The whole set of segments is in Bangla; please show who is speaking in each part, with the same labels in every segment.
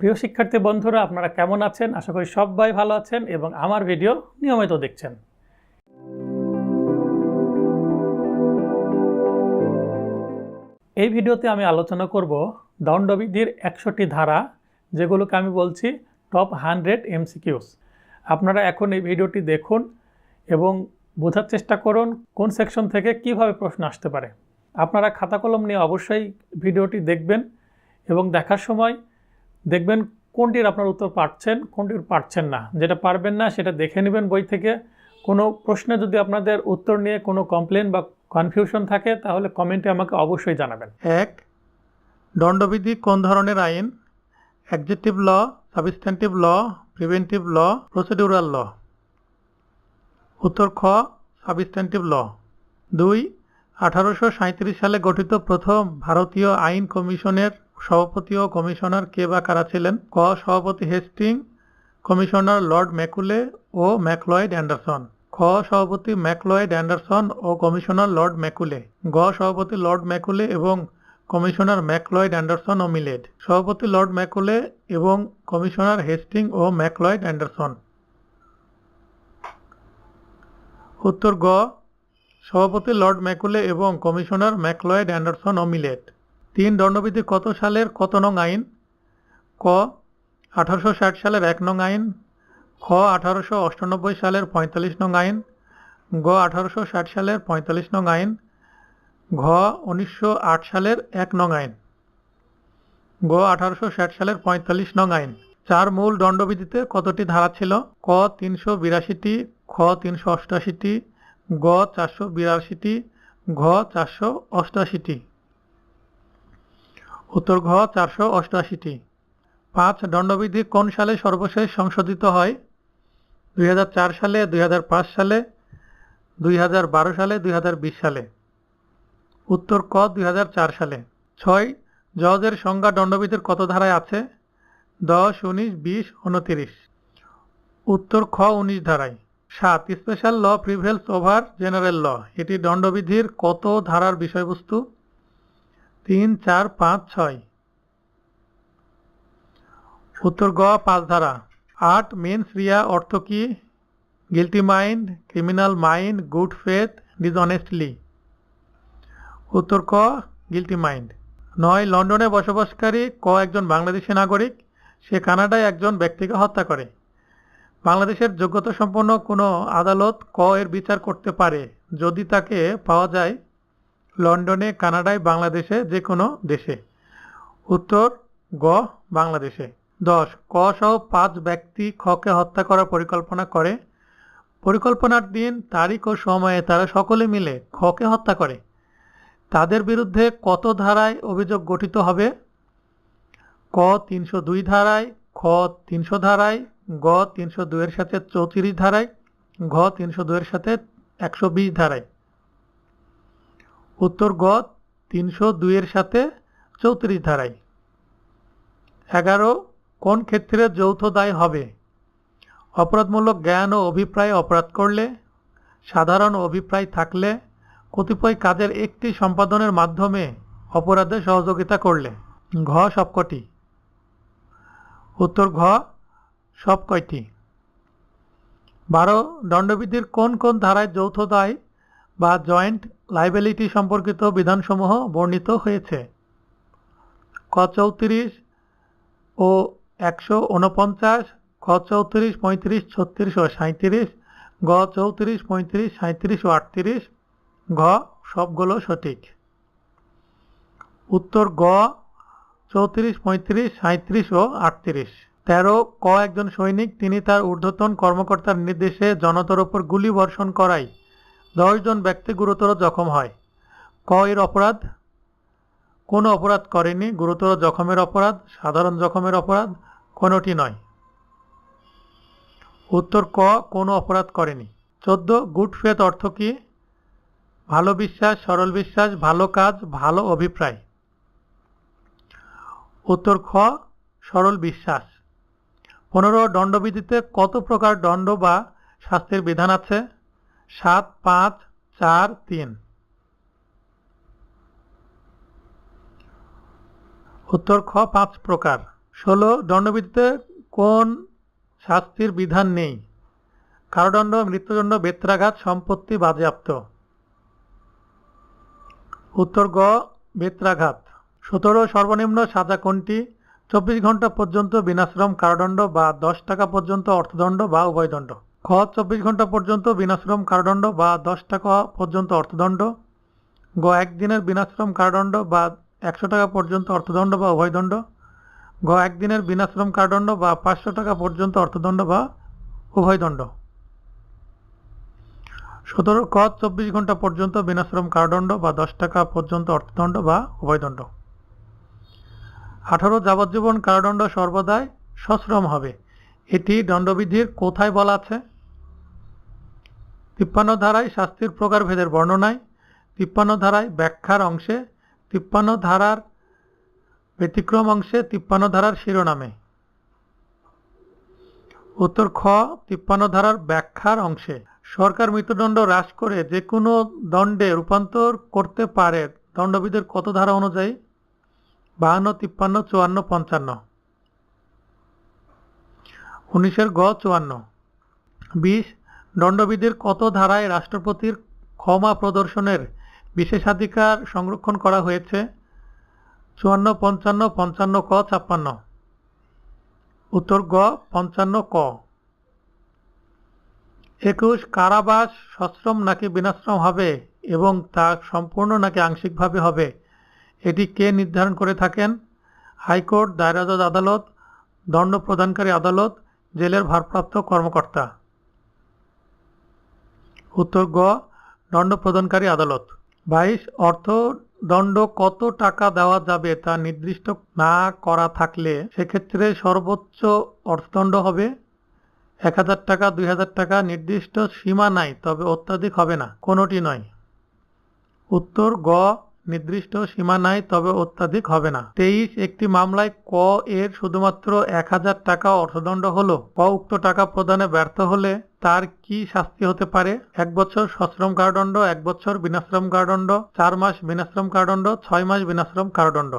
Speaker 1: প্রিয় শিক্ষার্থী বন্ধুরা, আপনারা কেমন আছেন? আশা করি সবাই ভালো আছেন এবং আমার ভিডিও নিয়মিত দেখছেন। এই ভিডিওতে আমি আলোচনা করব দণ্ডবিধির একশোটি ধারা, যেগুলোকে আমি বলছি টপ হান্ড্রেড এমসিকিউস। আপনারা এখন এই ভিডিওটি দেখুন এবং বোঝার চেষ্টা করুন কোন সেকশন থেকে কীভাবে প্রশ্ন আসতে পারে। আপনারা খাতা কলম নিয়ে অবশ্যই ভিডিওটি দেখবেন এবং দেখার সময় দেখবেন কোনটির আপনার উত্তর পারছেন কোনটির পারছেন না। যেটা পারবেন না, সেটা দেখে নেবেন বই থেকে। কোনো প্রশ্নে যদি আপনাদের উত্তর নিয়ে কোনো কমপ্লেন বা কনফিউশন থাকে, তাহলে কমেন্টে আমাকে অবশ্যই জানাবেন।
Speaker 2: এক, দণ্ডবিধি কোন ধরনের আইন? Adjective law substantive law preventive law procedural law উত্তর খ সাবস্ট্যান্টিভ ল দুই, আঠারোশো সাঁত্রিশ সালে গঠিত প্রথম ভারতীয় আইন কমিশনের সভাপতি ও কমিশনার কে বা কারা ছিলেন? ক, সভাপতি হেস্টিং, কমিশনার লর্ড ম্যাকুলে ও ম্যাকলয়েড অ্যান্ডারসন। খ, সভাপতি ম্যাকলয়েড অ্যান্ডারসন ও কমিশনার লর্ড ম্যাকুলে। গ, সভাপতি লর্ড ম্যাকুলে এবং কমিশনার ম্যাকলয়েড অ্যান্ডারসন ও মিলেড সভাপতি লর্ড ম্যাকুলে এবং কমিশনার হেস্টিং ও ম্যাকলয়েড অ্যান্ডারসন। উত্তর গ, সভাপতি লর্ড ম্যাকুলে এবং কমিশনার ম্যাকলয়েড অ্যান্ডারসন ও মিলেট। তিন দণ্ডবিধি কত সালের কত নং আইন? ক, আঠারোশো ষাট সালের এক নং আইন। খ, আঠারোশো অষ্টানব্বই সালের পঁয়তাল্লিশ নং আইন। গ, আঠারোশো ষাট সালের পঁয়তাল্লিশ নং আইন। ঘ, উনিশশো আট সালের এক নং আইন। গ, আঠারোশো ষাট সালের পঁয়তাল্লিশ নং আইন। চার মূল দণ্ডবিধিতে কতটি ধারা ছিল? ক, তিনশো বিরাশিটি, খ, তিনশো অষ্টাশিটি, গ, চারশো বিরাশিটি, ঘ, চারশো অষ্টাশিটি। উত্তর ঘ চারশো অষ্টআশিটি পাঁচ, দণ্ডবিধি কোন সালে সর্বশেষ সংশোধিত হয়? দুই হাজার চার সালে, দুই হাজার পাঁচ সালে, দুই হাজার বারো সালে, দুই হাজার বিশ সালে। উত্তর ক, দুই হাজার চার সালে। ছয়, জজের সংজ্ঞা দণ্ডবিধির কত ধারায় আছে? দশ, উনিশ, বিশ, উনতিরিশ। উত্তর খ, উনিশ ধারায়। সাত, special law prevails over general law. এটি দণ্ডবিধির কত ধারার বিষয়বস্তু? তিন, চার, পাঁচ, ছয়। উত্তর গ, পাঁচ ধারা। আট মেন্স রিয়া অর্থ কি? Guilty mind criminal mind good faith dishonestly উত্তর ক গিলটি মাইন্ড নয়, লন্ডনে বসবাসকারী ক, একজন বাংলাদেশি নাগরিক। সে কানাডায় একজন ব্যক্তিকে হত্যা করে। বাংলাদেশের যোগ্যতা সম্পন্ন কোনো আদালত ক এর বিচার করতে পারে। যদি তাকে পাওয়া যায় লন্ডনে, কানাডায়, বাংলাদেশে যে কোনো দেশে। উত্তর, গ, বাংলাদেশে। দশ, ক সহ পাঁচ ব্যক্তি খকে হত্যা করার পরিকল্পনা করে। পরিকল্পনার দিন, তারিখ ও সময়ে তারা সকলে মিলে খকে হত্যা করে। তাদের বিরুদ্ধে কত ধারায় অভিযোগ গঠিত হবে? ক তিনশো দুই ধারায়, খ তিনশো ধারায়, গ তিনশো দুইয়ের সাথে চৌত্রিশ ধারায়, ঘ তিনশো দুইয়ের সাথে একশো বিশ ধারায়। উত্তর গ তিনশো দুইয়ের সাথে চৌত্রিশ ধারায়। এগারো, কোন ক্ষেত্রে যৌথ দায় হবে? অপরাধমূলক জ্ঞান ও অভিপ্রায় অপরাধ করলে, সাধারণ অভিপ্রায় থাকলে, কতিপয় কাজের একটি সম্পাদনের মাধ্যমে অপরাধে সহযোগিতা করলে। ঘ, সবকটি। উত্তর ঘ সব কয়টি বারো, দণ্ডবিধির কোন কোন ধারায় যৌথ দায় বা জয়েন্ট লাইবিলিটি সম্পর্কিত বিধানসমূহ বর্ণিত হয়েছে। ক চৌত্রিশ ও একশো উনপঞ্চাশ খ চৌত্রিশ, পঁয়ত্রিশ, ছত্রিশ ও সাঁত্রিশ গ চৌত্রিশ, পঁয়ত্রিশ সাঁত্রিশ ও আটত্রিশ, ঘ সবগুলো সঠিক। উত্তর গ, চৌত্রিশ, পঁয়ত্রিশ সাঁত্রিশ ও আটত্রিশ। তেরো, ক একজন সৈনিক, তিনি তার ঊর্ধ্বতন কর্মকর্তার নির্দেশে জনতার ওপর গুলি বর্ষণ করায়। দশজন ব্যক্তি গুরুতর জখম হয়। ক এর অপরাধ? কোনো অপরাধ করেনি, গুরুতর জখমের অপরাধ, সাধারণ জখমের অপরাধ, কোনোটি নয়। উত্তর, ক, কোনো অপরাধ করেনি। চোদ্দ, গুড ফেথ অর্থ কি? ভালো বিশ্বাস, সরল বিশ্বাস, ভালো কাজ, ভালো অভিপ্রায়। উত্তর, খ, সরল বিশ্বাস। পনেরো, দণ্ডবিধিতে কত প্রকার দণ্ড বা শাস্তির বিধান আছে? সাত পাঁচ চার তিন। উত্তর খ, পাঁচ প্রকার। ষোলো, দণ্ডবিধিতে কোন শাস্তির বিধান নেই? কারাদণ্ড, মৃত্যুদণ্ড, বেত্রাঘাত, সম্পত্তি বাজেয়াপ্ত। উত্তর গ, বেত্রাঘাত। সতেরো, সর্বনিম্ন সাজা কোনটি? চব্বিশ ঘণ্টা পর্যন্ত বিনাশ্রম কারাদণ্ড বা দশ টাকা পর্যন্ত অর্থদণ্ড বা উভয়দণ্ড। খ চব্বিশ ঘণ্টা পর্যন্ত বিনাশ্রম কারাদণ্ড বা দশ টাকা পর্যন্ত অর্থদণ্ড, গ একদিনের বিনাশ্রম কারাদণ্ড বা একশো টাকা পর্যন্ত অর্থদণ্ড বা উভয়দণ্ড, গ একদিনের বিনাশ্রম কারাদণ্ড বা পাঁচশো টাকা পর্যন্ত অর্থদণ্ড বা উভয়দণ্ড। সতেরো ক চব্বিশ ঘণ্টা পর্যন্ত বিনাশ্রম কারাদণ্ড বা দশ টাকা পর্যন্ত অর্থদণ্ড বা উভয়দণ্ড। আঠারো, যাবজ্জীবন কারাদণ্ড সর্বদাই সশ্রম হবে। এটি দণ্ডবিধির কোথায় বলা আছে? তিপ্পান্ন ধারায় শাস্তির প্রকারভেদের বর্ণনায়, তিপ্পান্ন ধারায় ব্যাখ্যার অংশে, তিপ্পান্ন ধারার ব্যতিক্রম অংশে, তিপ্পান্ন ধারার শিরোনামে। উত্তর খ, তিপ্পান্ন ধারার ব্যাখ্যার অংশে। সরকার মৃত্যুদণ্ড হ্রাস করে যে কোনো দণ্ডে রূপান্তর করতে পারে, দণ্ডবিধের কত ধারা অনুযায়ী? বাহান্ন, তিপ্পান্ন, চুয়ান্ন, পঞ্চান্ন। উনিশের গ, চুয়ান্ন। বিশ দণ্ডবিধির কত ধারায় রাষ্ট্রপতির ক্ষমা প্রদর্শনের বিশেষাধিকার সংরক্ষণ করা হয়েছে? চুয়ান্ন, পঞ্চান্ন পঞ্চান্ন, ক, ছাপ্পান্ন। উত্তর গ, পঞ্চান্ন, ক। একুশ, কারাবাস সশ্রম নাকি বিনাশ্রম হবে এবং তা সম্পূর্ণ নাকি আংশিকভাবে হবে? এটি কে নির্ধারণ করে থাকেন? হাইকোর্ট, দায়রাজজ আদালত, দণ্ড প্রদানকারী আদালত, জেলের ভারপ্রাপ্ত কর্মকর্তা। উত্তর গ দণ্ড প্রদানকারী আদালত। বাইশ, অর্থ দণ্ড কত টাকা দেওয়া যাবে তা নির্দিষ্ট না করা থাকলে সেক্ষেত্রে সর্বোচ্চ অর্থদণ্ড হবে এক হাজার টাকা, দুই হাজার টাকা নির্দিষ্ট সীমা নাই, তবে অত্যাধিক হবে না। কোনোটি নয়। উত্তর গ নির্দিষ্ট সীমা নাই, তবে অত্যাধিক হবে না। তেইশ, একটি মামলায় ক এর শুধুমাত্র এক হাজার টাকা অর্থদণ্ড হলো। ক উক্ত টাকা প্রদানে ব্যর্থ হলে তার কি শাস্তি হতে পারে? এক বছর সশ্রম কারাদণ্ড, এক বছর বিনাশ্রম কারাদণ্ড, চার মাস বিনাশ্রম কারাদণ্ড, ছয় মাস বিনাশ্রম কারাদণ্ড।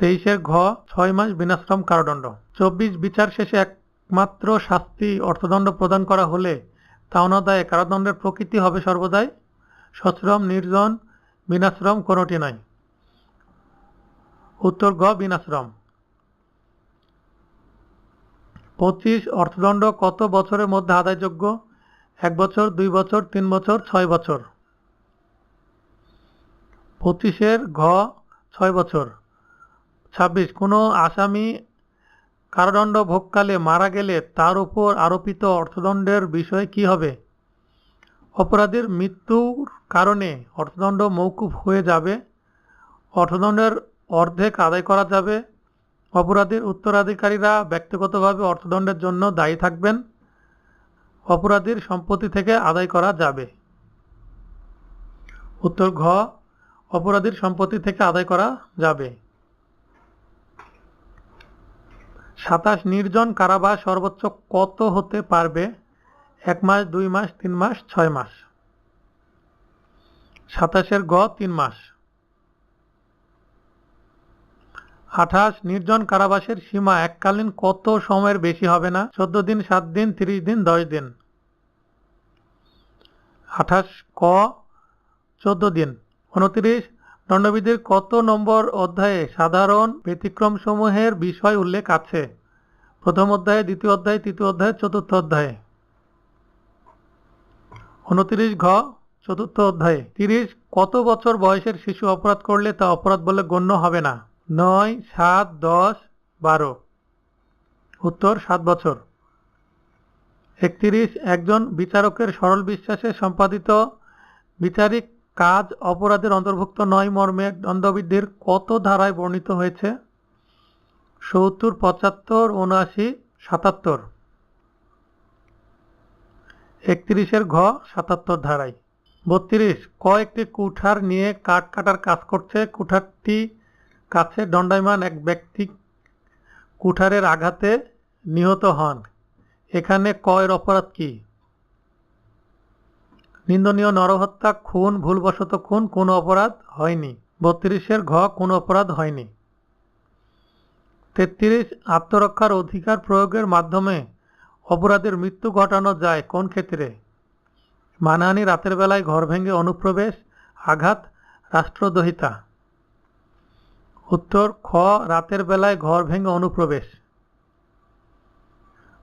Speaker 2: তেইশের ঘ, ছয় মাস বিনাশ্রম কারাদণ্ড। চব্বিশ, বিচার শেষে একমাত্র শাস্তি অর্থদণ্ড প্রদান করা হলে তা অনাদায়ে কারাদণ্ডের প্রকৃতি হবে সর্বদাই সশ্রম নির্জন, বিনাশ্রম কোনোটি নাই। উত্তর, গ, বিনাশ্রম। পঁচিশ, অর্থদণ্ড, কত বছরের মধ্যে আদায়যোগ্য? এক বছর, দুই বছর, তিন বছর, ছয় বছর। পঁচিশের ঘ, ছয় বছর। ছাব্বিশ, কোনো আসামি কারাদণ্ড ভোগকালে মারা গেলে তার উপর আরোপিত অর্থদণ্ডের বিষয় কি হবে? অপরাধীর মৃত্যুর কারণে অর্থদণ্ড মৌকুফ হয়ে যাবে। অর্থদণ্ডের অর্ধেক আদায় করা যাবে। অপরাধীর উত্তরাধিকারীরা ব্যক্তিগতভাবে অর্থদণ্ডের জন্য দায়ী থাকবেন। অপরাধীর সম্পত্তি থেকে আদায় করা যাবে। উত্তর ঘ, অপরাধীর সম্পত্তি থেকে আদায় করা যাবে। সাতাশ নির্জন কারাবাস সর্বোচ্চ কত হতে পারবে? এক মাস, দুই মাস, তিন মাস, ছয় মাস। সাতাশের গ, তিন মাস। আঠাশ, নির্জন কারাবাসের সীমা এককালীন কত সময়ের বেশি হবে না? চোদ্দ দিন, সাত দিন, তিরিশ দিন, দশ দিন। আঠাশ, ক, চোদ্দ দিন। উনত্রিশ, দণ্ডবিধির কত নম্বর অধ্যায়ে সাধারণ ব্যতিক্রম সমূহের বিষয় উল্লেখ আছে? প্রথম অধ্যায়ে, দ্বিতীয় অধ্যায়ে, তৃতীয় অধ্যায়ে, চতুর্থ অধ্যায়ে। উনত্রিশ ঘ, চতুর্থ অধ্যায়ে। তিরিশ, কত বছর বয়সের শিশু অপরাধ করলে তা অপরাধ বলে গণ্য হবে না? নয়, সাত, দশ, বারো। উত্তর, সাত বছর। একত্রিশ, একজন বিচারকের সরল বিশ্বাসে সম্পাদিত বিচারিক কাজ অপরাধের অন্তর্ভুক্ত নয় মর্মে দণ্ডবিধির কত ধারায় বর্ণিত হয়েছে? সত্তর, পঁচাত্তর, উনআশি, সাতাত্তর। একত্রিশের ঘ, সাতাত্তর ধারায়। বত্রিশ ক একটি কুঠার নিয়ে কাঠ কাটার কাজ করছে। কুঠারটি কাছে দণ্ডায়মান এক ব্যক্তি কুঠারের আঘাতে নিহত হন। এখানে ক এর অপরাধ কি? নিন্দনীয় নরহত্যা, খুন, ভুলবশত খুন, কোনো অপরাধ হয়নি। বত্রিশের ঘ, কোনো অপরাধ হয়নি। তেত্রিশ, আত্মরক্ষার অধিকার প্রয়োগের মাধ্যমে অপরাধের মৃত্যু ঘটানো যায় কোন ক্ষেত্রে? মানহানি রাতের বেলায় ঘর ভেঙে অনুপ্রবেশ, আঘাত, রাষ্ট্রদ্রোহিতা। উত্তর, খ, রাতের বেলায় ঘর ভেঙে অনুপ্রবেশ।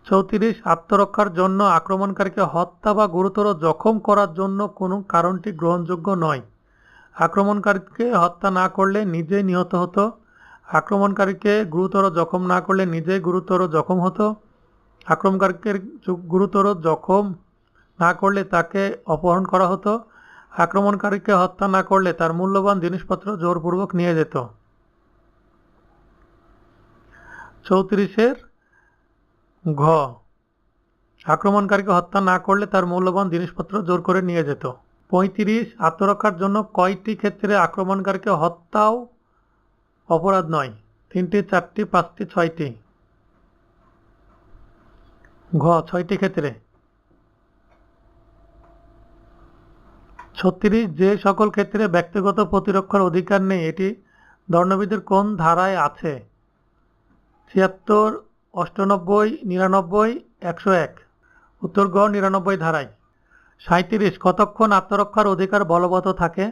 Speaker 2: চৌত্রিশ, আত্মরক্ষার জন্য আক্রমণকারীকে হত্যা বা গুরুতর জখম করার জন্য কোনো কারণটি গ্রহণযোগ্য নয়। আক্রমণকারীকে হত্যা না করলে নিজেই নিহত হতো। আক্রমণকারীকে গুরুতর জখম না করলে নিজেই গুরুতর জখম হতো। আক্রমণকারীকে গুরুতর জখম না করলে তাকে অপহরণ করা হতো। আক্রমণকারীকে হত্যা না করলে তার মূল্যবান জিনিসপত্র জোরপূর্বক নিয়ে যেত। চৌত্রিশের ঘ। আক্রমণকারীকে হত্যা না করলে তার মূল্যবান জিনিসপত্র জোর করে নিয়ে যেত। পঁয়ত্রিশ, আত্মরক্ষার জন্য কয়টি ক্ষেত্রে আক্রমণকারীকে হত্যাও অপরাধ নয়। তিনটি, চারটি, পাঁচটি, ছয়টি। ঘ, ছয়টি ক্ষেত্রে। ছত্রিশ, যে সকল ক্ষেত্রে ব্যক্তিগত প্রতিরক্ষার অধিকার নেই, এটি দণ্ডবিধির কোন ধারায় আছে? ছিয়াত্তর, অষ্টানব্বই, নিরানব্বই, একশো এক। উত্তর গ নিরানব্বই ধারায়। সাঁত্রিশ কতক্ষণ আত্মরক্ষার অধিকার বলবৎ থাকে?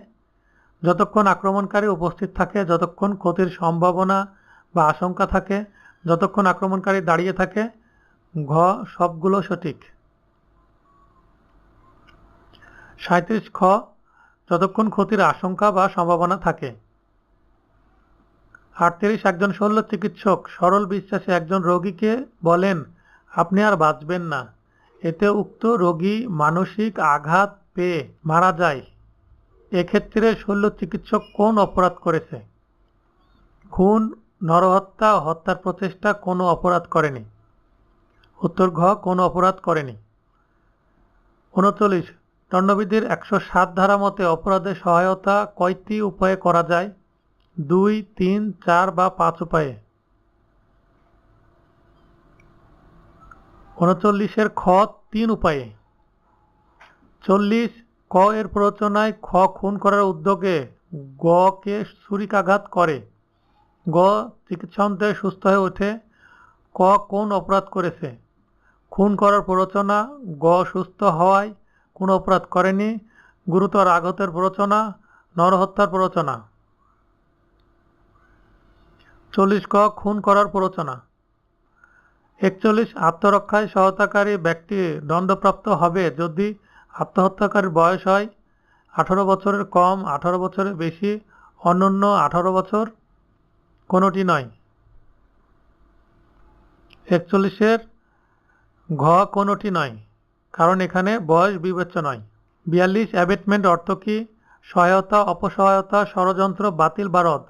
Speaker 2: যতক্ষণ আক্রমণকারী উপস্থিত থাকে, যতক্ষণ ক্ষতির সম্ভাবনা বা আশঙ্কা থাকে, যতক্ষণ আক্রমণকারী দাঁড়িয়ে থাকে ঘ সবগুলো সঠিক। সাঁত্রিশ খ, যতক্ষণ ক্ষতির আশঙ্কা বা সম্ভাবনা থাকে। আটত্রিশ, একজন শল্য চিকিৎসক, সরল বিশ্বাসে একজন রোগীকে বলেন, আপনি আর বাঁচবেন না। এতে উক্ত রোগী মানসিক আঘাত পেয়ে মারা যায়। এক্ষেত্রে শল্য চিকিৎসক কোন অপরাধ করেছে? খুন, নরহত্যা, হত্যার প্রচেষ্টা কোনো অপরাধ করেনি। উত্তর ঘ কোনো অপরাধ করেনি। উনচল্লিশ, দণ্ডবিধির একশো সাত ধারা মতে অপরাধের সহায়তা কয়টি উপায়ে করা যায়? দুই, তিন, চার বা পাঁচ উপায়ে। উনচল্লিশের খ তিন উপায়ে। চল্লিশ, ক এর প্ররোচনায় খ খুন করার উদ্যোগে গ কে ছুরিকাঘাত করে? গ চিকিৎসান্তে সুস্থ হয়ে ওঠে। ক কোন অপরাধ করেছে? খুন করার প্ররোচনা, গ সুস্থ হওয়ায় কোন অপরাধ করেনি, গুরুতর আঘাতের প্ররোচনা, নরহত্যার প্ররোচনা। চল্লিশ ক, খুন করার প্ররোচনা। একচল্লিশ, আত্মরক্ষায় সহায়তাকারী ব্যক্তি দণ্ডপ্রাপ্ত হবে যদি আত্মহত্যাকারীর বয়স হয় আঠারো বছরের কম, আঠারো বছরের বেশি, অনন্য আঠারো বছর, কোনোটি নয়। একচল্লিশের ঘ কোনোটি নয়, কারণ এখানে বয়স বিবেচ্য নয়। বিয়াল্লিশ, অ্যাবেটমেন্ট অর্থ কি? সহায়তা, অপসহায়তা, ষড়যন্ত্র, বাতিল বা রদ।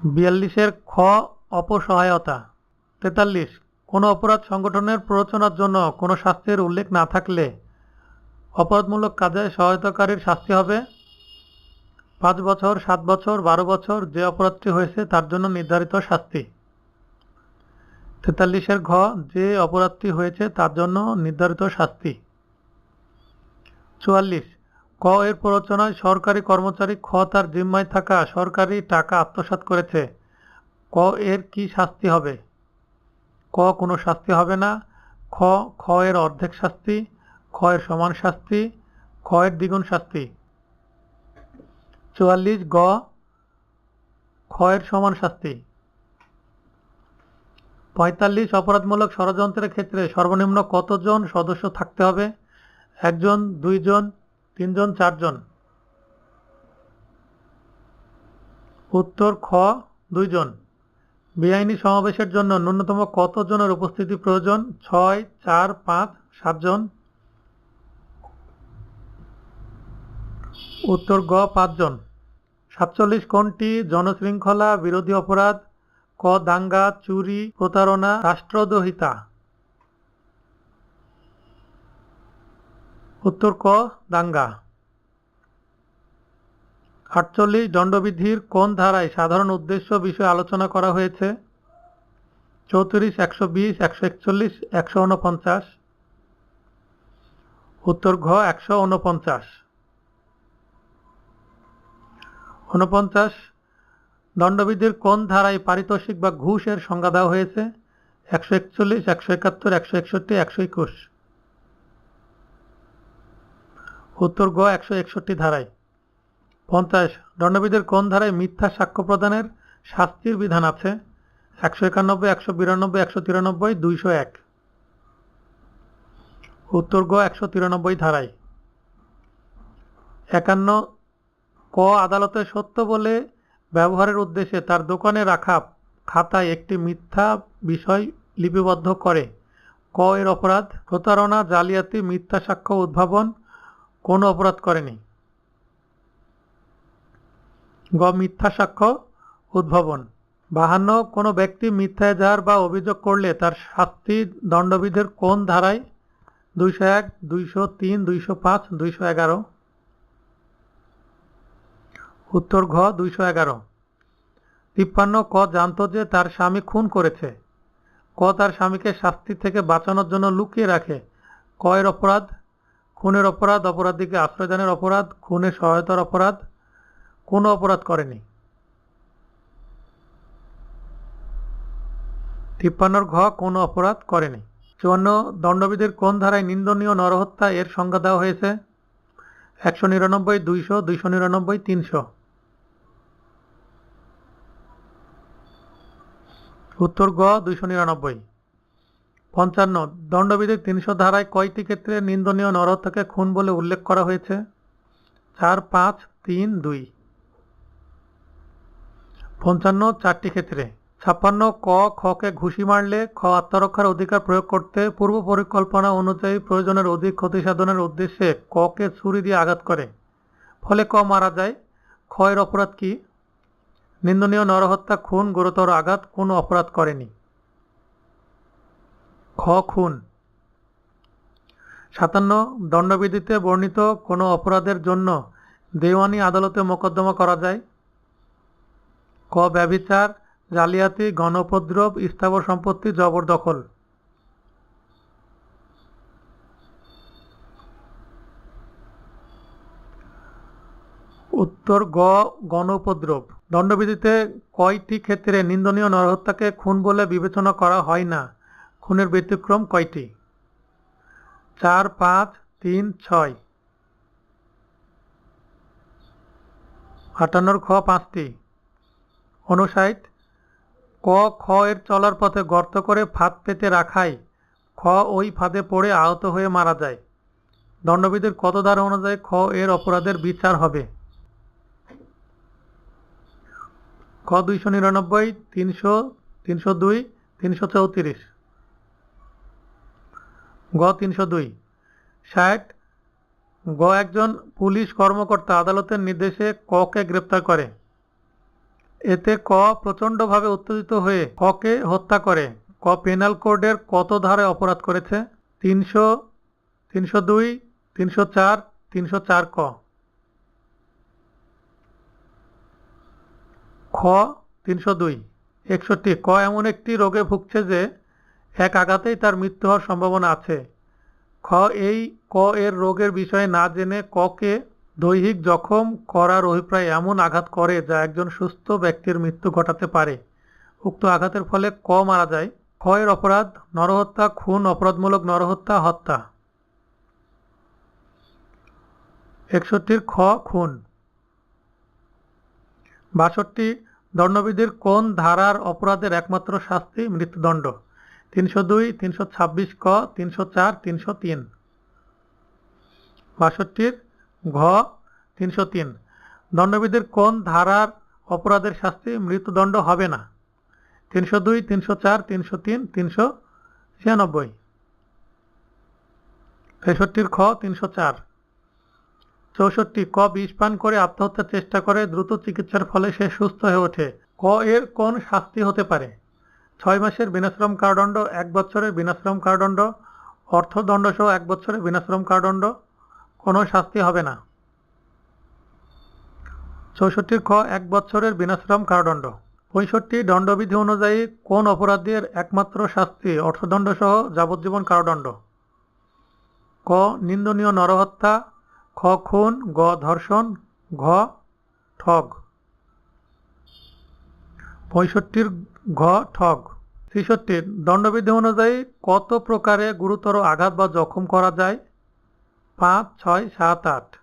Speaker 2: বিয়াল্লিশের খ, অপসহায়তা। তেতাল্লিশ, কোনো অপরাধ সংগঠনের প্ররোচনার জন্য কোনো শাস্তির উল্লেখ না থাকলে অপরাধমূলক কাজে সহায়তাকারীর শাস্তি হবে। পাঁচ বছর, সাত বছর, বারো বছর যে অপরাধটি হয়েছে তার জন্য নির্ধারিত শাস্তি। তেতাল্লিশের ঘ যে অপরাধটি হয়েছে তার জন্য নির্ধারিত শাস্তি। চুয়াল্লিশ, ক এর প্ররোচনায় সরকারি কর্মচারী খ তার জিম্মায় থাকা সরকারি টাকা আত্মসাৎ করেছে। ক এর কি শাস্তি হবে? ক কোনো শাস্তি হবে না। খ খ এর অর্ধেক শাস্তি, খ এর সমান শাস্তি, খ এর দ্বিগুণ শাস্তি। চুয়াল্লিশ, গ, খ এর সমান শাস্তি। পঁয়তাল্লিশ অপরাধমূলক ষড়যন্ত্রের ক্ষেত্রে সর্বনিম্ন কতজন সদস্য থাকতে হবে? একজন, দুইজন, তিনজন, চারজন? উত্তর, খ, দুইজন। বেআইনি সমাবেশের জন্য ন্যূনতম কতজনের উপস্থিতি প্রয়োজন? ছয়, চার, পাঁচ, সাতজন? উত্তর, গ, পাঁচজন। সাতচল্লিশ কোনটি? জনশৃঙ্খলা বিরোধী অপরাধ ক, দাঙ্গা, চুরি, প্রতারণা, রাষ্ট্রদ্রোহিতা। উত্তর ক, দাঙ্গা। আটচল্লিশ, দণ্ডবিধির কোন ধারায় সাধারণ উদ্দেশ্য বিষয়ে আলোচনা করা হয়েছে? চৌত্রিশ, একশো বিশ, একশো একচল্লিশ, একশো উনপঞ্চাশ উত্তর ঘ, একশো উনপঞ্চাশ উনপঞ্চাশ দণ্ডবিধির কোন ধারায় পারিতোষিক বা ঘুষের সংজ্ঞা দেওয়া হয়েছে? একশো একচল্লিশ, একশো একাত্তর, একশো একষট্টি, একশো একুশ। উত্তর গ, একশো একষট্টি ধারায়। পঞ্চাশ, দণ্ডবিধির কোন ধারায় মিথ্যা সাক্ষ্য প্রদানের শাস্তির বিধান আছে? একশো একানব্বই, একশো বিরানব্বই, একশো তিরানব্বই, দুইশো এক। উত্তর গ, একশো তিরানব্বই ধারায়। একান্ন, ক আদালতে সত্য বলে ব্যবহারের উদ্দেশ্যে তার দোকানে রাখা খাতায় একটি মিথ্যা বিষয় লিপিবদ্ধ করে। ক এর অপরাধ, প্রতারণা, জালিয়াতি, মিথ্যা সাক্ষ্য উদ্ভাবন, কোনো অপরাধ করেনি। গ মিথ্যা সাক্ষ্য উদ্ভাবন। বাহান্ন, কোনো ব্যক্তি মিথ্যাচার বা অভিযোগ করলে তার শাস্তি দণ্ডবিধের কোন ধারায়? দুইশো এক, দুইশো তিন, দুইশো পাঁচ, দুইশো এগারো। উত্তর ঘ, দুইশো এগারো। তিপ্পান্ন, ক জানত যে তার স্বামী খুন করেছে। ক তার স্বামীকে শাস্তি থেকে বাঁচানোর জন্য লুকিয়ে রাখে। ক এর অপরাধ, খুনের অপরাধ, অপরাধীকে আশ্রয়দানের অপরাধ, খুনে সহায়তার অপরাধ, কোনো অপরাধ করেনি। তিপ্পান্নর ঘ, কোনো অপরাধ করেনি। চুয়ান্ন, দণ্ডবিধির কোন ধারায় নিন্দনীয় নরহত্যা এর সংজ্ঞা দেওয়া হয়েছে? একশো নিরানব্বই, দুইশো দুইশো নিরানব্বই, তিনশো। উত্তর গ, দুইশো নিরানব্বই। পঞ্চান্ন, দণ্ডবিধির তিনশো ধারায় কয়টি ক্ষেত্রে নিন্দনীয় নরহত্যাকে খুন বলে উল্লেখ করা হয়েছে? চার, পাঁচ, তিন, দুই। পঞ্চান্ন, চারটি ক্ষেত্রে। ছাপ্পান্ন, ক, খকে ঘুষি মারলে খ আত্মরক্ষার অধিকার প্রয়োগ করতে পূর্ব পরিকল্পনা অনুযায়ী প্রয়োজনের অধিক ক্ষতি সাধনের উদ্দেশ্যে ককে ছুরি দিয়ে আঘাত করে। ফলে ক মারা যায়। এর অপরাধ কি? নিন্দনীয় নরহত্যা, খুন, গুরুতর আঘাত কোনো অপরাধ করেনি। খ, খুন। সাতান্ন, দণ্ডবিধিতে বর্ণিত কোনো অপরাধের জন্য দেওয়ানি আদালতে মোকদ্দমা করা যায়। ক ব্যবিচার জালিয়াতি গণপদ্রব স্থাবর সম্পত্তি, জবরদখল। উত্তর গ গণোপদ্রব। দণ্ডবিধিতে কয়টি ক্ষেত্রে নিন্দনীয় নরহত্যাকে খুন বলে বিবেচনা করা হয় না? খুনের ব্যতিক্রম কয়টি? চার, পাঁচ, তিন, ছয়। আটান্নর খ, পাঁচটি। অনুসাইট ক, খ এর চলার পথে গর্ত করে ফাঁদ পেতে রাখায় খ ওই ফাঁদে পড়ে আহত হয়ে মারা যায়। দণ্ডবিধির কত ধারা অনুযায়ী খ এর অপরাধের বিচার হবে? খ দুইশো নিরানব্বই, তিনশো তিনশো দুই, তিনশো চৌত্রিশ। গ তিনশো দুই। ষাট। গ একজন পুলিশ কর্মকর্তা আদালতের নির্দেশে ককে গ্রেপ্তার করে। এতে ক প্রচণ্ডভাবে উত্তেজিত হয়ে ককে হত্যা করে। ক পেনাল কোডের কত ধারে অপরাধ করেছে? তিনশো তিনশো দুই, তিনশো চার তিনশো চার ক। খ, তিনশো দুই। একষট্টি, ক এমন একটি রোগে ভুগছে যে এক আঘাতেই তার মৃত্যু হওয়ার সম্ভাবনা আছে। খ, এই ক এর রোগের বিষয়ে না জেনে ককে দৈহিক জখম করার অভিপ্রায় এমন আঘাত করে যা একজন সুস্থ ব্যক্তির মৃত্যু ঘটাতে পারে। উক্ত আঘাতের ফলে ক মারা যায়। খ এর অপরাধ, নরহত্যা, খুন, অপরাধমূলক নরহত্যা, হত্যা। একষট্টির খ, খুন। বাষট্টি দণ্ডবিধির কোন ধারার অপরাধের একমাত্র শাস্তি? মৃত্যুদণ্ড। তিনশো দুই, তিনশো ছাব্বিশ ক, তিনশো চার, তিনশো তিন। বাষট্টির ঘ, তিনশো তিন। দণ্ডবিধির কোন ধারার অপরাধের শাস্তি? মৃত্যুদণ্ড হবে না। তিনশো দুই, তিনশো চার, তিনশো তিন, তিনশো ছিয়ানব্বই। তেষট্টির খ, তিনশো চার। চৌষট্টি ক বিষ পান করে আত্মহত্যার চেষ্টা করে, দ্রুত চিকিৎসার ফলে সে সুস্থ হয়ে ওঠে। ক এর কোন শাস্তি হতে পারে? ছয় মাসের বিনাশ্রম কারাদণ্ড, এক বছরের বিনাশ্রম কারাদণ্ড, অর্থদণ্ড সহ এক বছরের বিনাশ্রম কারাদণ্ড, কোনো শাস্তি হবে না। চৌষট্টির খ, এক বছরের বিনাশ্রম কারাদণ্ড। পঁয়ষট্টি দণ্ডবিধি অনুযায়ী কোন অপরাধীর একমাত্র শাস্তি অর্থদণ্ড সহ যাবজ্জীবন কারাদণ্ড? ক, নিন্দনীয় নরহত্যা খ খুন গ ধর্ষণ, ঘ ঠগ। পঁয়ষট্টির ঘ ঠগ। ছেষট্টির দণ্ডবিধি অনুযায়ী কত প্রকারে গুরুতর আঘাত বা জখম করা যায়? পাঁচ, ছয়, সাত, আট।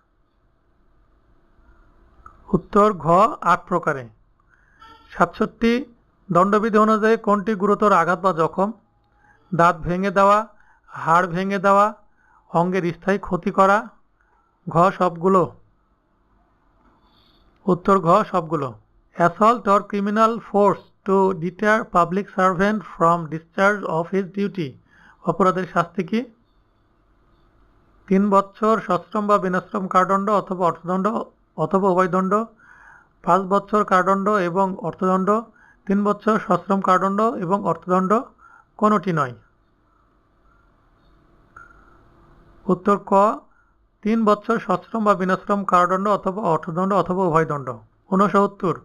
Speaker 2: উত্তর, ঘ, আট প্রকারে। সাতষট্টি দণ্ডবিধি অনুযায়ী কোনটি গুরুতর আঘাত বা জখম? দাঁত ভেঙে দেওয়া, হাড় ভেঙে দেওয়া, অঙ্গের স্থায়ী ক্ষতি করা। ঘ সবগুলো। উত্তর ঘ সবগুলো। Assault or criminal force to deter public servant from discharge of his duty অপরাধের শাস্তি কি? তিন বছর সশ্রম বা বিনাশ্রম কারাদণ্ড অথবা অর্থদণ্ড অথবা উভয়দণ্ড। পাঁচ বছর কারাদণ্ড এবং অর্থদণ্ড। তিন বছর সশ্রম কারাদণ্ড এবং অর্থদণ্ড। কোনোটি নয়। উত্তর ক তিন বছর সশ্রম বা বিনাশ্রম কারাদণ্ড অথবা অর্থদণ্ড অথবা উভয়দণ্ড ঊনসত্তর।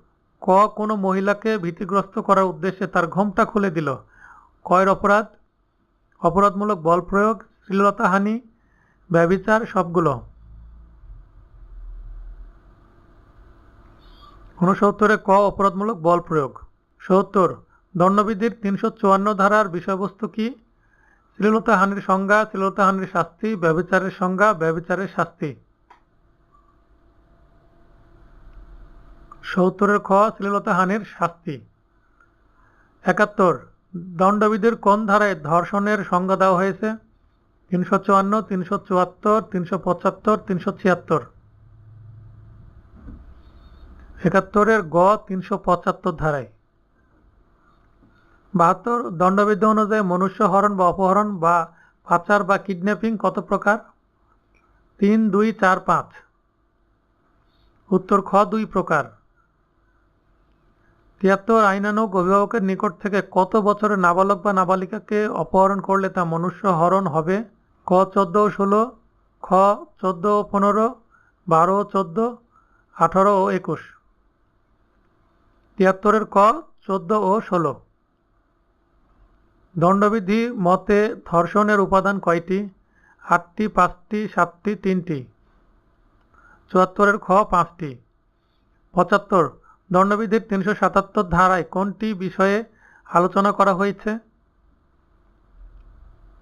Speaker 2: ক, কোনো মহিলাকে ভীতিগ্রস্ত করার উদ্দেশ্যে তার ঘোমটা খুলে দিল। কয়ের অপরাধ, অপরাধমূলক বল প্রয়োগ, শ্লীলতাহানি ব্যবিচার সবগুলো। ঊনসত্তরে, ক, অপরাধমূলক বল প্রয়োগ। সত্তর। দণ্ডবিধির তিনশো চুয়ান্ন ধারার বিষয়বস্তু কি? শ্লীলতাহানির সংজ্ঞা, শ্লীলতাহানির শাস্তি ব্যবিচারের সংজ্ঞা ব্যবিচারের শাস্তি। সত্তরের খ, শ্লীলতাহানির শাস্তি। একাত্তর, দণ্ডবিধির কোন ধারায় ধর্ষণের সংজ্ঞা দেওয়া হয়েছে? তিনশো চুয়ান্ন, তিনশো চুয়াত্তর, তিনশো পঁচাত্তর, তিনশো ছিয়াত্তর। একাত্তরের গ, তিনশো পঁচাত্তর ধারায়। বাহাত্তর, দণ্ডবিধি অনুযায়ী মনুষ্য হরণ বা অপহরণ বা পাচার বা কিডন্যাপিং কত প্রকার? তিন, দুই, চার, পাঁচ। উত্তর, খ, দুই প্রকার। তিয়াত্তর, আইনানুগ অভিভাবকের নিকট থেকে কত বছরের নাবালক বা নাবালিকাকে অপহরণ করলে তা মনুষ্য হরণ হবে? ক, চোদ্দ ও ষোলো, খ, চোদ্দ ও পনেরো, বারো, চোদ্দ, আঠারো ও একুশ। তিয়াত্তরের ক, চোদ্দ ও ষোলো। দণ্ডবিধি মতে ধর্ষণের উপাদান কয়টি? আটটি, পাঁচটি, সাতটি, তিনটি। চুয়াত্তরের খ, পাঁচটি। পঁচাত্তর, দণ্ডবিধির তিনশো সাতাত্তর ধারায় কোনটি বিষয়ে আলোচনা করা হয়েছে?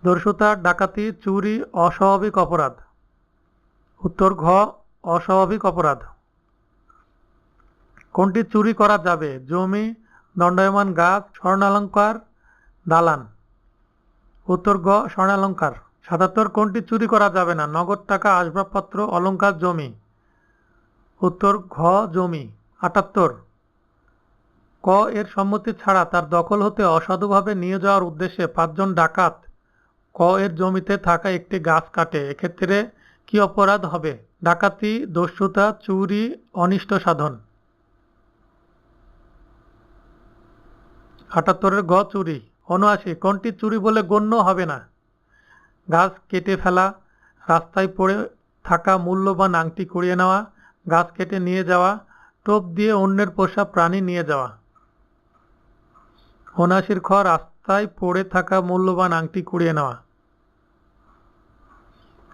Speaker 2: দর্শুতা, ডাকাতি, চুরি, অস্বাভাবিক অপরাধ। উত্তর, ঘ, অস্বাভাবিক অপরাধ। কোনটি চুরি করা যাবে? জমি, দণ্ডায়মান গাছ, স্বর্ণালঙ্কার দালান। উত্তর গ, স্বর্ণালঙ্কার। সাতাত্তর, কোনটি চুরি করা যাবে না? নগদ টাকা, আসবাবপত্র অলঙ্কার জমি। উত্তর ঘ, জমি। আটাত্তর, ক, এর সম্মতি ছাড়া তার দখল হতে অসাধুভাবে নিয়ে যাওয়ার উদ্দেশ্যে পাঁচজন ডাকাত ক, এর জমিতে থাকা একটি গাছ কাটে। এক্ষেত্রে কি অপরাধ হবে? ডাকাতি, দস্যুতা, চুরি, অনিষ্ট সাধন। আটাত্তরের গ, চুরি। উনআশি কোনটি চুরি বলে গণ্য হবে না। গাছ কেটে ফেলা, রাস্তায় পড়ে থাকা মূল্যবান আংটি কুড়িয়ে নেওয়া, গাছ কেটে নিয়ে যাওয়া, টোপ দিয়ে অন্যের পোষা প্রাণী নিয়ে যাওয়া। উনআশির খ রাস্তায় পড়ে থাকা মূল্যবান আংটি কুড়িয়ে নেওয়া।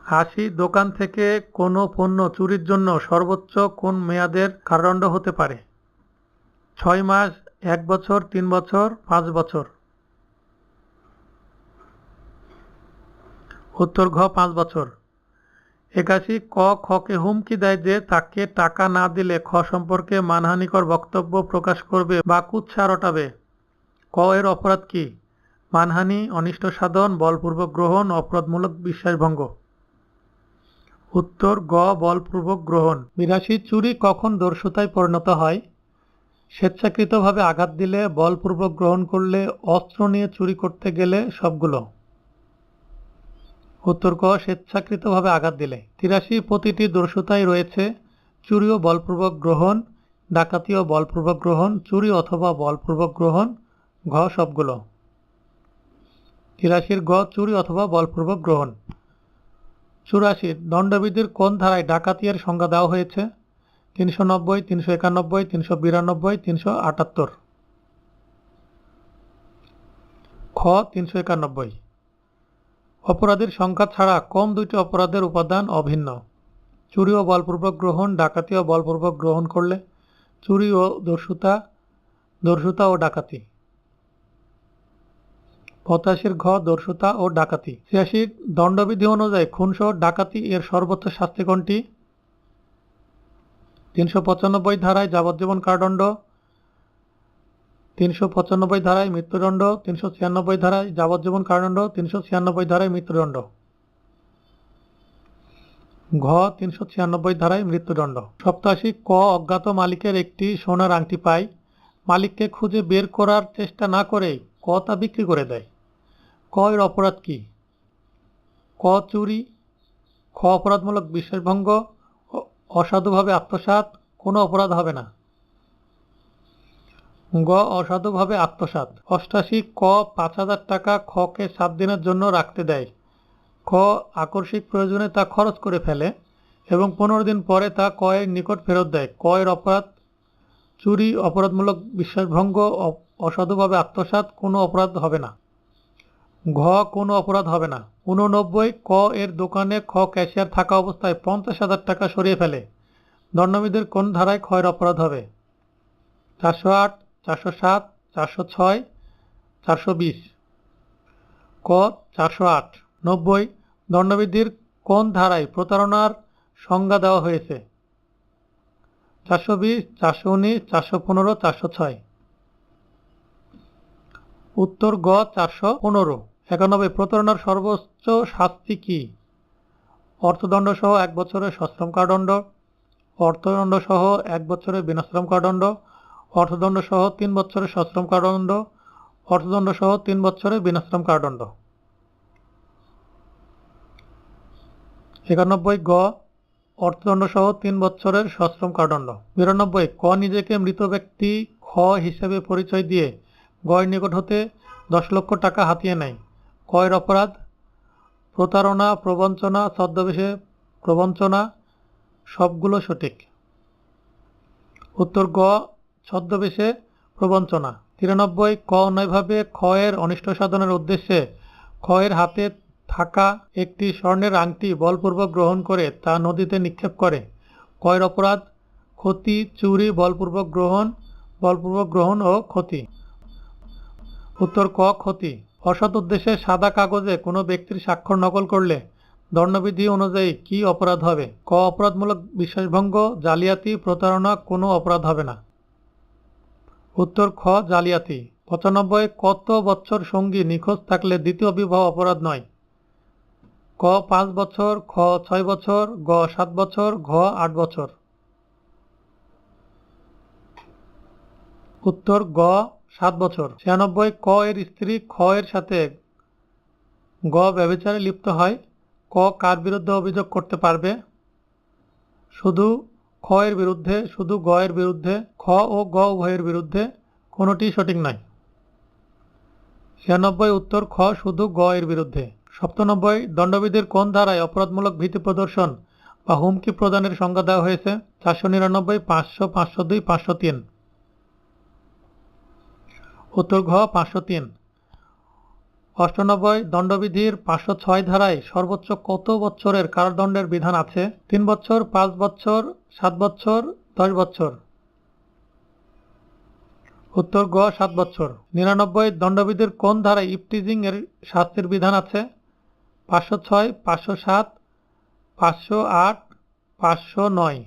Speaker 2: আশি দোকান থেকে কোনো পণ্য চুরির জন্য সর্বোচ্চ কোন মেয়াদের কারাদণ্ড হতে পারে? ছয় মাস, এক বছর, তিন বছর, পাঁচ বছর। উত্তর ঘ, পাঁচ বছর। একাশি, ক, খকে হুমকি দেয় যে তাকে টাকা না দিলে খ সম্পর্কে মানহানিকর বক্তব্য প্রকাশ করবে বা কুৎসা রটাবে ক, এর অপরাধ কি? মানহানি, অনিষ্ট সাধন, বলপূর্বক গ্রহণ, অপরাধমূলক বিশ্বাসভঙ্গ। উত্তর গ বলপূর্বক গ্রহণ। বিরাশি, চুরি কখন দর্শতায় পরিণত হয়? স্বেচ্ছাকৃতভাবে আঘাত দিলে, বলপূর্বক গ্রহণ করলে, অস্ত্র নিয়ে চুরি করতে গেলে সবগুলো। উত্তর ক স্বেচ্ছাকৃতভাবে আঘাত দিলে। তিরাশি প্রতিটি দর্শতায় রয়েছে চুরি ও বলপূর্বক গ্রহণ, ডাকাতি ও বলপূর্বক গ্রহণ, চুরি অথবা বলপূর্বক গ্রহণ, ঘ সবগুলো। তিরাশির গ চুরি অথবা বলপূর্বক গ্রহণ। চুরাশি দণ্ডবিধির কোন ধারায় ডাকাতিয়ার সংজ্ঞা দেওয়া হয়েছে? তিনশো নব্বই তিনশো একানব্বই তিনশো বিরানব্বই তিনশো আটাত্তর খ তিনশো একানব্বই অপরাধের সংখ্যা ছাড়া কম দুইটি অপরাধের উপাদান অভিন্ন। চুরি ও বলপূর্বক গ্রহণ, ডাকাতি ও বলপূর্বক গ্রহণ করলে চুরি ও দস্যুতা দর্শুতা ও ডাকাতি। পঁচাশির ঘ দর্শুতা ও ডাকাতি। ছিয়াশির দণ্ডবিধি অনুযায়ী খুনসহ ডাকাতি এর সর্বোচ্চ শাস্তি কোনটি? তিনশো পঁচানব্বই ধারায় যাবজ্জীবন কারাদণ্ড তিনশো পঁচানব্বই ধারায় মৃত্যুদণ্ড, তিনশো ছিয়ানব্বই ধারায় যাবজ্জীবন কারাদণ্ড, তিনশো ছিয়ানব্বই ধারায় মৃত্যুদণ্ড। ঘ, তিনশো ছিয়ানব্বই ধারায় মৃত্যুদণ্ড। সপ্তাশি ক, অজ্ঞাত মালিকের একটি সোনার আংটি পায় মালিককে খুঁজে বের করার চেষ্টা না করেই ক তা বিক্রি করে দেয়। ক এর অপরাধ কি? ক চুরি, খ অপরাধমূলক বিশ্বাসভঙ্গ অসাধুভাবে আত্মসাৎ, কোনো অপরাধ হবে না। গ, অসাধুভাবে আত্মসাৎ। অষ্টাশি, ক, পাঁচ হাজার টাকা খকে সাত দিনের জন্য রাখতে দেয়। খ, আকস্মিক প্রয়োজনে তা খরচ করে ফেলে এবং পনেরো দিন পরে তা কয়ের নিকট ফেরত দেয়। কয়ের অপরাধ, চুরি, অপরাধমূলক বিশ্বাসভঙ্গ অসাধুভাবে আত্মসাৎ, কোনো অপরাধ হবে না। ঘ, কোনো অপরাধ হবে না। উননব্বই ক এর দোকানে খ ক্যাশিয়ার থাকা অবস্থায় পঞ্চাশ হাজার টাকা সরিয়ে ফেলে। দণ্ডবিদের কোন ধারায় ক্ষয়ের অপরাধ হবে? চারশো আট চারশো সাত, চারশো ছয়, চারশো বিশ। ক, চারশো আট। নব্বই, দণ্ডবিধির কোন ধারায় প্রতারণার সংজ্ঞা দেওয়া হয়েছে? চারশো বিশ, চারশো উনিশ, চারশো পনেরো, চারশো ছয়। উত্তর গ, চারশো পনেরো। একানব্বই, প্রতারণার সর্বোচ্চ শাস্তি কি? অর্থদণ্ড সহ এক বছরের সশ্রম কারাদণ্ড অর্থদণ্ড সহ এক বছরের বিনাশ্রম কারাদণ্ড অর্থদণ্ড সহ তিন বছরের সশ্রম কারাদণ্ড অর্থদণ্ড সহ তিন বছরের বিনাশ্রম কারাদণ্ড। একানব্বই গ অর্থদণ্ড সহ তিন বছরের সশ্রম কারাদণ্ড। বিরানব্বই, ক, নিজেকে মৃত ব্যক্তি খ হিসেবে পরিচয় দিয়ে গয়ের নিকট হতে দশ লক্ষ টাকা হাতিয়ে নেয়। কয়ের অপরাধ, প্রতারণা, প্রবঞ্চনা, ছদ্মবেশে প্রবঞ্চনা, সবগুলো সঠিক। উত্তর গ ছদ্মবেশে প্রবঞ্চনা। তিরানব্বই, ক অন্যায়ভাবে ক্ষয়ের অনিষ্ট সাধনের উদ্দেশ্যে ক্ষয়ের হাতে থাকা একটি স্বর্ণের আংটি বলপূর্বক গ্রহণ করে তা নদীতে নিক্ষেপ করে। কয়ের অপরাধ, ক্ষতি, চুরি, বলপূর্বক গ্রহণ বলপূর্বক গ্রহণ ও ক্ষতি। উত্তর, ক ক্ষতি। অসৎ উদ্দেশ্যে সাদা কাগজে কোনো ব্যক্তির স্বাক্ষর নকল করলে দণ্ডবিধি অনুযায়ী কি অপরাধ হবে? ক অপরাধমূলক বিশ্বাসভঙ্গ, জালিয়াতি, প্রতারণা কোনো অপরাধ হবে না। উত্তর খ, জালিয়াতি। পঁচানব্বই, কত বছর সঙ্গী নিখোঁজ থাকলে দ্বিতীয় বিবাহ অপরাধ নয়? ক, পাঁচ বছর, খ, ছয় বছর, গ, সাত বছর, ঘ, আট বছর। উত্তর গ, সাত বছর। ছিয়ানব্বই, ক এর স্ত্রী, খ এর সাথে গ ব্যবচারে লিপ্ত হয়। ক, কার বিরুদ্ধে অভিযোগ করতে পারবে? শুধু খ এর বিরুদ্ধে, শুধু গ এর বিরুদ্ধে। খ ও গ উভয়ের বিরুদ্ধে কোনোটি সঠিক নয়। ছিয়ানব্বই উত্তর খ শুধু গ এর বিরুদ্ধে। সপ্তানব্বই দণ্ডবিধির কোন ধারায় অপরাধমূলক ভীতি প্রদর্শন বা হুমকি প্রদানের সংজ্ঞা দেওয়া হয়েছে? চারশো নিরানব্বই, পাঁচশো পাঁচশো দুই, পাঁচশো তিন। উত্তর ঘ, পাঁচশো তিন। অষ্টানব্বই দণ্ডবিধির পাঁচশো ছয় ধারায় সর্বোচ্চ কত বছরের কারাদণ্ডের বিধান আছে? তিন বছর পাঁচ বছর সাত বছর দশ বছর উত্তর গ সাত বছর নিরানব্বই দণ্ডবিধির কোন ধারায় ইপটিজিং এর শাস্তির বিধান আছে? পাঁচশো ছয়, পাঁচশো সাত, পাঁচশো আট, পাঁচশো নয়।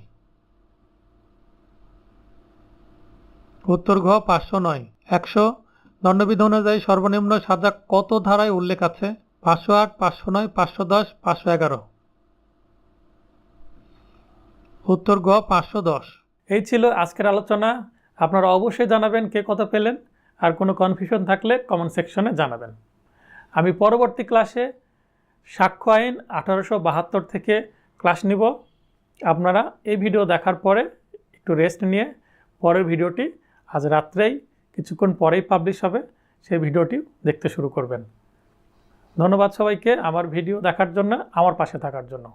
Speaker 2: উত্তর ঘ পাঁচশো নয়। একশো দণ্ডবিধি অনুযায়ী সর্বনিম্ন সাজা কত ধারায় উল্লেখ আছে? পাঁচশো আট, পাঁচশো নয়, পাঁচশো দশ, পাঁচশো এগারো। উত্তর গ পাঁচশো দশ।
Speaker 1: এই ছিল আজকের আলোচনা। আপনারা অবশ্যই জানাবেন কে কত পেলেন, আর কোনো কনফিউশন থাকলে কমেন্ট সেকশনে জানাবেন। আমি পরবর্তী ক্লাসে সাক্ষ্য আইন আঠারোশো বাহাত্তর থেকে ক্লাস নিব। আপনারা এই ভিডিও দেখার পরে একটু রেস্ট নিয়ে পরের ভিডিওটি আজ রাত্রেই, কিছুক্ষণ পরেই পাবলিশ হবে, সেই ভিডিওটি দেখতে শুরু করবেন। ধন্যবাদ সবাইকে আমার ভিডিও দেখার জন্য, আমার পাশে থাকার জন্য।